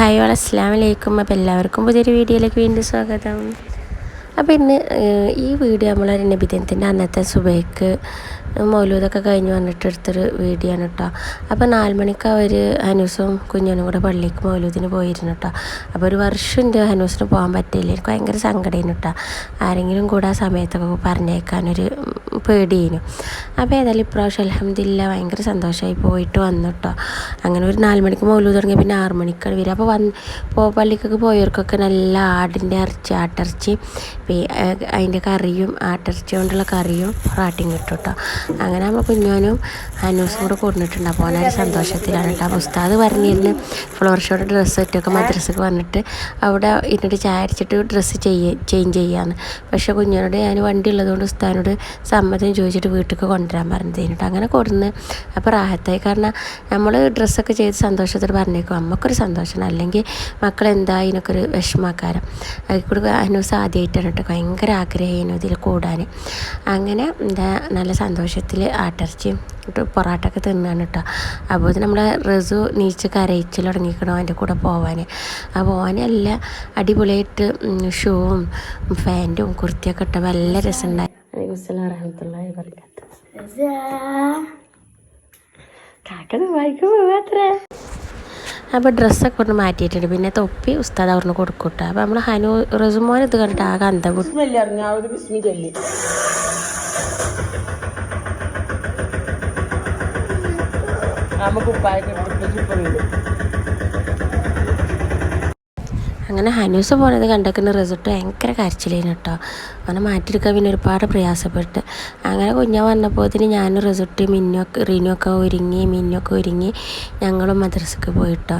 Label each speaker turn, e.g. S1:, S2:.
S1: Hi all അസ്സാം വലൈക്കും അപ്പോൾ എല്ലാവർക്കും പുതിയൊരു വീഡിയോയിലേക്ക് വീണ്ടും സ്വാഗതം. അപ്പോൾ ഇന്ന് ഈ വീഡിയോ നമ്മൾ നബിദിനത്തിന്റെ അന്നത്തെ സുബൈക്ക് മൗലൂദൊക്കെ കഴിഞ്ഞ് വന്നിട്ട് എടുത്തൊരു വീഡിയോ ആണ് കേട്ടോ അപ്പോൾ നാല് മണിക്ക് അവർ ഹനൂസും കുഞ്ഞനും കൂടെ പള്ളിക്ക് മൗലൂദിന് പോയിരുന്നു കേട്ടോ അപ്പോൾ ഒരു വർഷം എന്റെ ഹനൂസിന് പോകാൻ പറ്റില്ല എനിക്ക് ഭയങ്കര സങ്കടമായിരുന്നു കേട്ടോ ആരെങ്കിലും കൂടെ ആ സമയത്തൊക്കെ പറഞ്ഞേക്കാനൊരു പേടിയേനു. അപ്പോൾ ഏതായാലും ഇപ്രാവശ്യം അലഹമ്മദില്ല ഭയങ്കര സന്തോഷമായി പോയിട്ട് വന്നു കേട്ടോ അങ്ങനെ ഒരു നാല് മണിക്ക് മൗലൂദ് തുടങ്ങി പിന്നെ ആറ് മണിക്കാണ് വരിക. അപ്പോൾ വന്ന് പോ പള്ളിക്കൊക്കെ പോയവർക്കൊക്കെ നല്ല ആടിന്റെ ഇറച്ചി ആട്ടിറച്ചി അതിന്റെ കറിയും ആട്ടിറച്ചി കൊണ്ടുള്ള കറിയും പൊറാട്ടയും കിട്ടും കേട്ടോ അങ്ങനെ നമ്മൾ കുഞ്ഞോനും അനൂസും കൂടെ കൊടുത്തിട്ടുണ്ട് അപ്പോൾ ഓനൊരു സന്തോഷത്തിലാണ് കേട്ടോ. അപ്പോൾ ഉസ്താദ് പറഞ്ഞിരുന്ന് ഫ്ലോർ ഷോയുടെ ഡ്രസ്സ് ഒറ്റൊക്കെ മദ്രസക്ക് വന്നിട്ട് അവിടെ ഇരുന്നിട്ട് ചായ അടിച്ചിട്ട് ഡ്രസ്സ് ചെയ്യ ചേഞ്ച് ചെയ്യാമെന്ന് പക്ഷേ കുഞ്ഞോനോട് ഞാൻ വണ്ടി ഉള്ളതുകൊണ്ട് ഉസ്താദിനോട് സമ്മതം ചോദിച്ചിട്ട് വീട്ടിലേക്ക് കൊണ്ടുവരാൻ പറഞ്ഞതേനു കേട്ടോ അങ്ങനെ കൊടുന്ന് അപ്പോൾ റാഹത്തായി. കാരണം നമ്മൾ ഡ്രസ്സൊക്കെ ചെയ്ത് സന്തോഷത്തോട് പറഞ്ഞേക്കും. അമ്മക്കൊരു സന്തോഷമാണ് അല്ലെങ്കിൽ മക്കളെന്താ ഇതിനൊക്കെ ഒരു വിഷമാക്കാരം അതിൽ കൂടെ അനൂസ് ആദ്യമായിട്ടാണ് കേട്ടോ. ഭയങ്കര ആഗ്രഹമായിരുന്നു ഇതിൽ കൂടാൻ അങ്ങനെ എന്താ നല്ല സന്തോഷത്തിൽ ആട്ടിറച്ചിയും പൊറാട്ടൊക്കെ തിന്നാണ് കേട്ടോ. അപ്പോൾ ഇത് നമ്മളെ റസു നീച്ച് കരയിച്ചിൽ തുടങ്ങിക്കണോ അതിന്റെ കൂടെ പോവാൻ അപ്പോൾ ഓനെല്ലാം അടിപൊളിയായിട്ട് ഷൂവും ഫാന്റും കുർത്തിയൊക്കെ ഇട്ടപ്പോൾ നല്ല രസമുണ്ടായി വറഹമത്തുള്ളാഹി വബറകാതുഹു കാക്കത് വായിക്കും പോവാത്രേ. അപ്പോൾ ഡ്രസ്സൊക്കെ ഒന്ന് മാറ്റിയിട്ടുണ്ട്. പിന്നെ തൊപ്പി ഉസ്താദ് അവർന്ന് കൊടുക്കൂട്ട. അപ്പോൾ നമ്മൾ ഹനു റസുമോൻ ഇത് കണ്ടിട്ട് ആകെ അന്തം വിട്ടു.
S2: നമുക്ക് ഉപ്പായ
S1: അങ്ങനെ ഹനൂസ് പോണത് കണ്ടക്കുന്ന റിസൾട്ട് ഭയങ്കര കരച്ചിലേനു കേട്ടോ അങ്ങനെ മാറ്റിയെടുക്കാൻ പിന്നെ ഒരുപാട് പ്രയാസപ്പെട്ട്. അങ്ങനെ കുഞ്ഞാൻ വന്നപ്പോഴത്തേന് ഞാനും റിസൾട്ട് മിന്നൊക്കെ റിനൊക്കെ ഒരുങ്ങി മിന്നൊക്കെ ഒരുങ്ങി ഞങ്ങളും മദ്രസക്ക് പോയിട്ടോ.